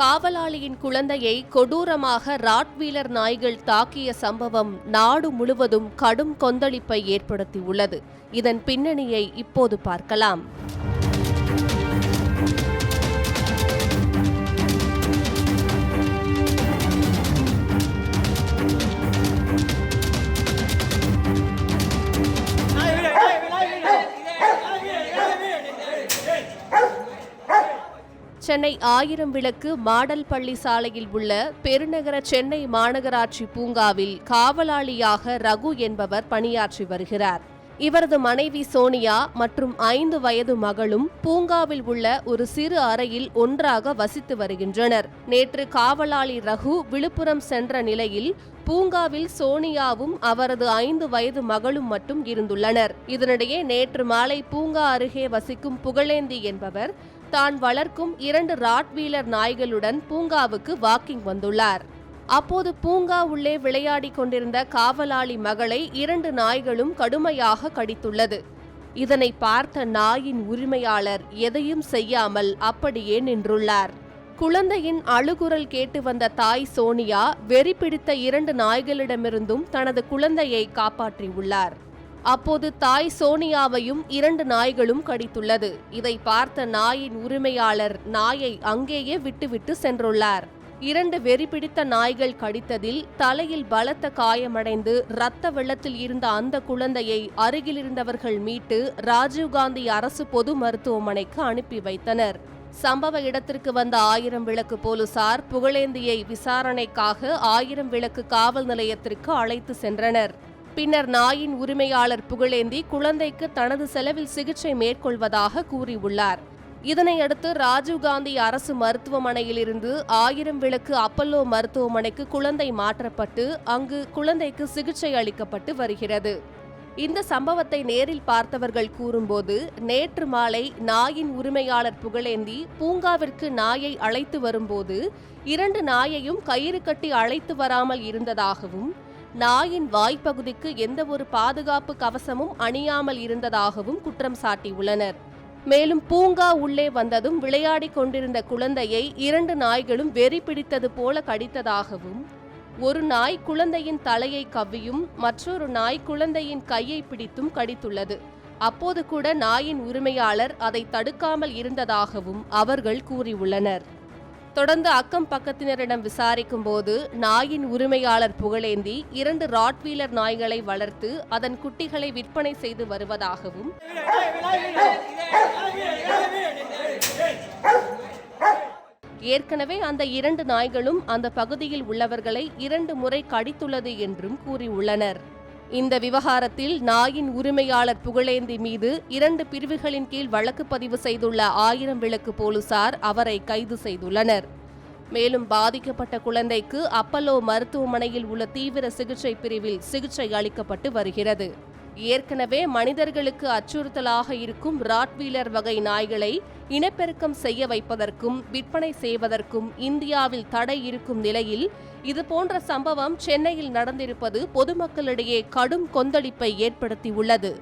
காவலாளியின் குழந்தையை கொடூரமாக ராட்வீலர் நாய்கள் தாக்கிய சம்பவம் நாடு முழுவதும் கடும் கொந்தளிப்பை ஏற்படுத்தியுள்ளது. இதன் பின்னணியை இப்போது பார்க்கலாம். சென்னை ஆயிரம் விளக்கு மாடல் பள்ளி சாலையில் உள்ள பெருநகர சென்னை மாநகராட்சி பூங்காவில் காவலாளியாக ரகு என்பவர் பணியாற்றி வருகிறார். இவரது மனைவி சோனியா மற்றும் ஐந்து வயது மகளும் பூங்காவில் உள்ள ஒரு சிறு அறையில் ஒன்றாக வசித்து வருகின்றனர். நேற்று காவலாளி ரகு விழுப்புரம் சென்ற நிலையில் பூங்காவில் சோனியாவும் அவரது ஐந்து வயது மகளும் மட்டும் இருந்துள்ளனர். இதனிடையே நேற்று மாலை பூங்கா அருகே வசிக்கும் புகழேந்தி என்பவர் தான் வளர்க்கும் இரண்டு ராட்வீலர் நாய்களுடன் பூங்காவுக்கு வாக்கிங் வந்துள்ளார். அப்போது பூங்கா உள்ளே விளையாடிக் கொண்டிருந்த காவலாளி மகளை இரண்டு நாய்களும் கடுமையாக கடித்துள்ளது. இதனை பார்த்த நாயின் உரிமையாளர் எதையும் செய்யாமல் அப்படியே நின்றுள்ளார். குழந்தையின் அழுகுரல் கேட்டு வந்த தாய் சோனியா வெறி பிடித்த இரண்டு நாய்களிடமிருந்தும் தனது குழந்தையை காப்பாற்றியுள்ளார். அப்போது தாய் சோனியாவையும் இரண்டு நாய்களும் கடித்துள்ளது. இதை பார்த்த நாயின் உரிமையாளர் நாயை அங்கேயே விட்டுவிட்டு சென்றுள்ளார். இரண்டு வெறி பிடித்த நாய்கள் கடித்ததில் தலையில் பலத்த காயமடைந்து இரத்த வெள்ளத்தில் இருந்த அந்த குழந்தையை அருகிலிருந்தவர்கள் மீட்டு ராஜீவ்காந்தி அரசு பொது மருத்துவமனைக்கு அனுப்பி வைத்தனர். சம்பவ இடத்திற்கு வந்த ஆயிரம் விளக்கு போலீசார் புகழேந்தியை விசாரணைக்காக ஆயிரம் விளக்கு காவல் நிலையத்திற்கு அழைத்து சென்றனர். பின்னர் நாயின் உரிமையாளர் புகழேந்தி குழந்தைக்கு தனது செலவில் சிகிச்சை மேற்கொள்வதாக கூறியுள்ளார். இதனையடுத்து ராஜீவ்காந்தி அரசு மருத்துவமனையிலிருந்து ஆயிரம் விளக்கு அப்பல்லோ மருத்துவமனைக்கு குழந்தை மாற்றப்பட்டு அங்கு குழந்தைக்கு சிகிச்சை அளிக்கப்பட்டு வருகிறது. இந்த சம்பவத்தை நேரில் பார்த்தவர்கள் கூறும்போது நேற்று மாலை நாயின் உரிமையாளர் புகழேந்தி பூங்காவிற்கு நாயை அழைத்து வரும்போது இரண்டு நாயையும் கயிறு கட்டி அழைத்து வராமல் இருந்ததாகவும் நாயின் வாய்ப்பகுதிக்கு எந்தவொரு பாதுகாப்பு கவசமும் அணியாமல் இருந்ததாகவும் குற்றம் சாட்டியுள்ளனர். மேலும் பூங்கா உள்ளே வந்ததும் விளையாடிக் கொண்டிருந்த குழந்தையை இரண்டு நாய்களும் வெறி பிடித்தது போல கடித்ததாகவும் ஒரு நாய் குழந்தையின் தலையை கவ்வியும் மற்றொரு நாய் குழந்தையின் கையை பிடித்தும் கடித்துள்ளது. அப்போது கூட நாயின் உரிமையாளர் அதை தடுக்காமல் இருந்ததாகவும் அவர்கள் கூறியுள்ளனர். தொடர்ந்து அக்கம் பக்கத்தினரிடம் விசாரிக்கும் போது நாயின் உரிமையாளர் புகழேந்தி இரண்டு ராட்வீலர் நாய்களை வளர்த்து அதன் குட்டிகளை விற்பனை செய்து வருவதாகவும் ஏற்கனவே அந்த இரண்டு நாய்களும் அந்த பகுதியில் உள்ளவர்களை இரண்டு முறை கடித்துள்ளது என்றும் கூறியுள்ளனர். இந்த விவகாரத்தில் நாயின் உரிமையாளர் புகழேந்தி மீது இரண்டு பிரிவுகளின் கீழ் வழக்கு பதிவு செய்துள்ள ஆயிரம் விளக்கு போலீசார் அவரை கைது செய்துள்ளனர். மேலும் பாதிக்கப்பட்ட குழந்தைக்கு அப்பல்லோ மருத்துவமனையில் உள்ள தீவிர சிகிச்சை பிரிவில் சிகிச்சை அளிக்கப்பட்டு வருகிறது. ஏற்கனவே மனிதர்களுக்கு அச்சுறுத்தலாக இருக்கும் ராட்வீலர் வகை நாய்களை இனப்பெருக்கம் செய்ய வைப்பதற்கும் விற்பனை செய்வதற்கும் இந்தியாவில் தடை இருக்கும் நிலையில் இதுபோன்ற சம்பவம் சென்னையில் நடந்திருப்பது பொதுமக்களிடையே கடும் கொந்தளிப்பை ஏற்படுத்தியுள்ளது.